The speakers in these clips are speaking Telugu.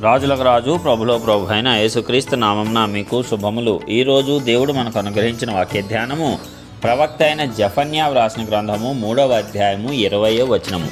రాజులకు రాజు ప్రభులో ప్రభు అయిన యేసుక్రీస్తు నామంన మీకు శుభములు. ఈరోజు దేవుడు మనకు అనుగ్రహించిన వాక్య ధ్యానము ప్రవక్త అయిన జఫన్యా వ్రాసిన గ్రంథము మూడవ అధ్యాయము ఇరవయో వచనము.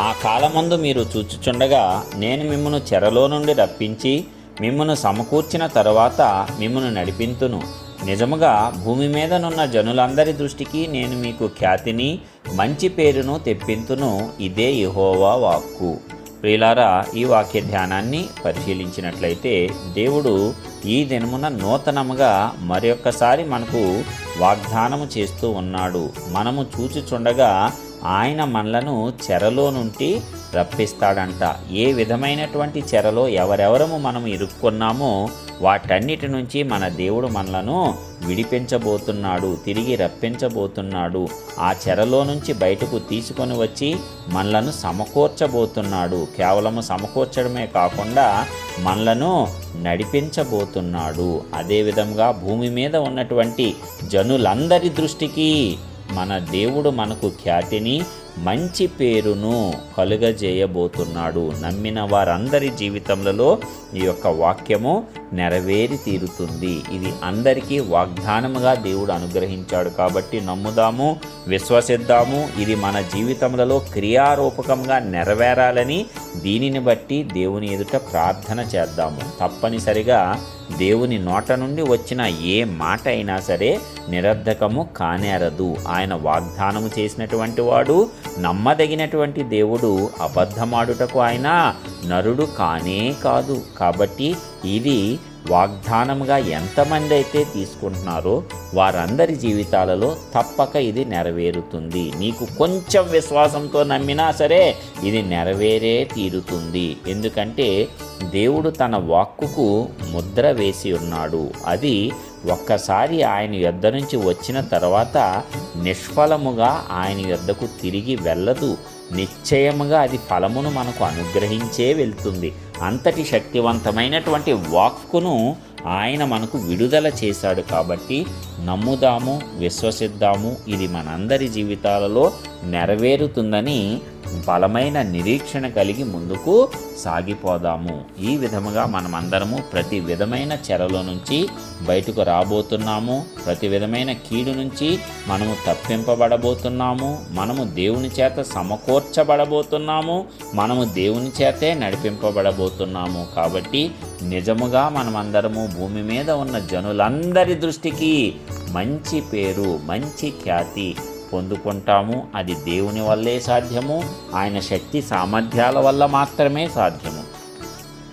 ఆ కాలమందు మీరు చూచుచుండగా నేను మిమ్మను చెరలో నుండి రప్పించి మిమ్మను సమకూర్చిన తరువాత మిమ్మను నడిపింతును. నిజముగా భూమి మీదనున్న జనులందరి దృష్టికి నేను మీకు ఖ్యాతిని మంచి పేరును తెప్పింతును. ఇదే ఇహోవా వాక్కు. ప్రియులారా ఈ వాక్య ధ్యానాన్ని పరిశీలించినట్లయితే దేవుడు ఈ దినమున నూతనముగా మరొక్కసారి మనకు వాగ్దానము చేస్తూ ఉన్నాడు. మనము చూచుచుండగా ఆయన మనలను చెరలో నుండి రప్పిస్తాడంట. ఏ విధమైనటువంటి చెరలో ఎవరెవరము మనం ఇరుక్కున్నామో వాటన్నిటి నుంచి మన దేవుడు మనలను విడిపించబోతున్నాడు తిరిగి రప్పించబోతున్నాడు. ఆ చెరలో నుంచి బయటకు తీసుకొని వచ్చి మనలను సమకూర్చబోతున్నాడు. కేవలము సమకూర్చడమే కాకుండా మనలను నడిపించబోతున్నాడు. అదేవిధంగా భూమి మీద ఉన్నటువంటి జనులందరి దృష్టికి మన దేవుడు మనకు ఖ్యాతిని మంచి పేరును కలుగజేయబోతున్నాడు. నమ్మిన వారందరి జీవితంలో ఈ యొక్క వాక్యము నెరవేరి తీరుతుంది. ఇది అందరికీ వాగ్దానముగా దేవుడు అనుగ్రహించాడు కాబట్టి నమ్ముదాము విశ్వసిద్దాము. ఇది మన జీవితములలో క్రియారూపకంగా నెరవేరాలని దీనిని బట్టి దేవుని ఎదుట ప్రార్థన చేద్దాము. తప్పనిసరిగా దేవుని నోట నుండి వచ్చిన ఏ మాట అయినా సరే నిరర్ధకము కానేరదు. ఆయన వాగ్దానము చేసినటువంటి వాడు నమ్మదగినటువంటి దేవుడు అబద్ధమాడుటకు ఆయన నరుడు కానే కాదు. కాబట్టి ఇది వాగ్దానముగా ఎంతమంది అయితే తీసుకుంటున్నారో వారందరి జీవితాలలో తప్పక ఇది నెరవేరుతుంది. నీకు కొంచెం విశ్వాసంతో నమ్మినా సరే ఇది నెరవేరే తీరుతుంది. ఎందుకంటే దేవుడు తన వాక్కుకు ముద్ర వేసి ఉన్నాడు. అది ఒక్కసారి ఆయన యొద్ద నుంచి వచ్చిన తర్వాత నిష్ఫలముగా ఆయన యొద్దకు తిరిగి వెళ్ళదు. నిశ్చయముగా అది ఫలమును మనకు అనుగ్రహించే వెళ్తుంది. అంతటి శక్తివంతమైనటువంటి వాక్కును ఆయన మనకు విడుదల చేశాడు కాబట్టి నమ్ముదాము విశ్వసిద్దాము. ఇది మనందరి జీవితాలలో నెరవేరుతుందని బలమైన నిరీక్షణ కలిగి ముందుకు సాగిపోదాము. ఈ విధముగా మనమందరము ప్రతి విధమైన చెరలో నుంచి బయటకు రాబోతున్నాము. ప్రతి విధమైన కీడు నుంచి మనము తప్పింపబడబోతున్నాము. మనము దేవుని చేత సమకూర్చబడబోతున్నాము. మనము దేవుని చేతే నడిపింపబడబోతున్నాము. కాబట్టి నిజముగా మనమందరము భూమి మీద ఉన్న జనులందరి దృష్టికి మంచి పేరు మంచి ఖ్యాతి పొందుకుంటాము. అది దేవుని వల్లే సాధ్యము. ఆయన శక్తి సామర్థ్యాల వల్ల మాత్రమే సాధ్యము.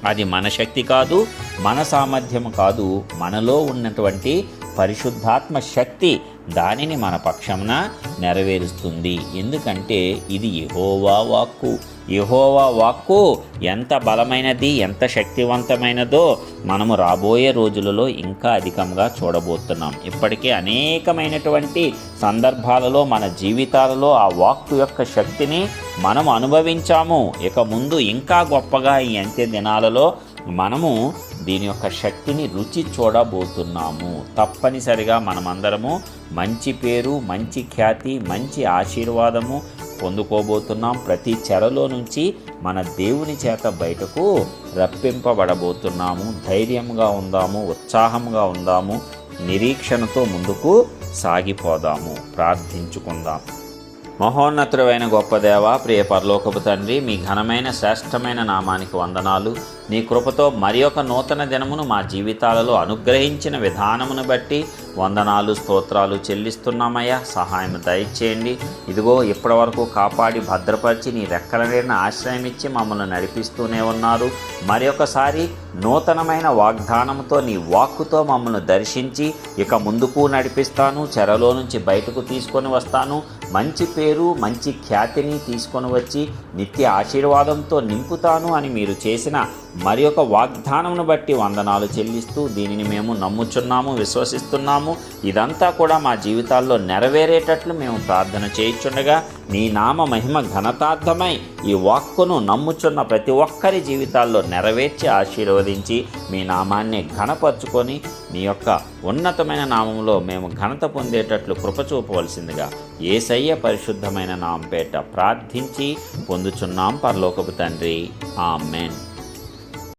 అది మన శక్తి కాదు మన సామర్థ్యం కాదు. మనలో ఉన్నటువంటి పరిశుద్ధాత్మ శక్తి దానిని మన పక్షమున నెరవేరుస్తుంది. ఎందుకంటే ఇది యహోవా వాక్కు. యహోవా వాక్కు ఎంత బలమైనది ఎంత శక్తివంతమైనదో మనము రాబోయే రోజులలో ఇంకా అధికంగా చూడబోతున్నాం. ఇప్పటికే అనేకమైనటువంటి సందర్భాలలో మన జీవితాలలో ఆ వాక్కు యొక్క శక్తిని మనం అనుభవించాము. ఇక ముందు ఇంకా గొప్పగా ఈ అంత్య దినాలలో మనము దీని యొక్క శక్తిని రుచి చూడబోతున్నాము. తప్పనిసరిగా మనమందరము మంచి పేరు మంచి ఖ్యాతి మంచి ఆశీర్వాదము పొందుకోబోతున్నాం. ప్రతి చెరలో నుంచి మన దేవుని చేత బయటకు రప్పింపబడబోతున్నాము. ధైర్యంగా ఉందాము ఉత్సాహంగా ఉందాము నిరీక్షణతో ముందుకు సాగిపోదాము. ప్రార్థించుకుందాం. మహోన్నతుడైన గొప్ప దేవ ప్రియ పరలోకపు తండ్రి మీ ఘనమైన శ్రేష్టమైన నామానికి వందనాలు. నీ కృపతో మరి ఒక నూతన దినమును మా జీవితాలలో అనుగ్రహించిన విధానమును బట్టి వందనాలు స్తోత్రాలు చెల్లిస్తున్నామయ్యా. సహాయం దయచేయండి. ఇదిగో ఇప్పటి వరకు కాపాడి భద్రపరిచి నీ రెక్కల నీడిన ఆశ్రయం ఇచ్చి మమ్మల్ని నడిపిస్తూనే ఉన్నారు. మరి ఒకసారి నూతనమైన వాగ్దానంతో నీ వాక్కుతో మమ్మల్ని దర్శించి ఇక ముందుకు నడిపిస్తాను. చెరలో నుంచి బయటకు తీసుకొని వస్తాను. మంచి పేరు మంచి ఖ్యాతిని తీసుకొని వచ్చి నిత్య ఆశీర్వాదంతో నింపుతాను అని మీరు చేసిన మరి ఒక వాగ్దానమును బట్టి వందనాలు చెల్లిస్తూ దీనిని మేము నమ్ముచున్నాము విశ్వసిస్తున్నాము. ఇదంతా కూడా మా జీవితాల్లో నెరవేరేటట్లు మేము ప్రార్థన చేయించుండగా నీ నామ మహిమ ఘనతార్థమై ఈ వాక్కును నమ్ముచున్న ప్రతి ఒక్కరి జీవితాల్లో నెరవేర్చి ఆశీర్వదించి మీ నామాన్ని ఘనపరుచుకొని నీ యొక్క ఉన్నతమైన నామంలో మేము ఘనత పొందేటట్లు కృపచూపవలసిందిగా ఏసయ్య పరిశుద్ధమైన నాంపేట ప్రార్థించి పొందుచున్నాం పరలోకపు తండ్రి. ఆమెన్.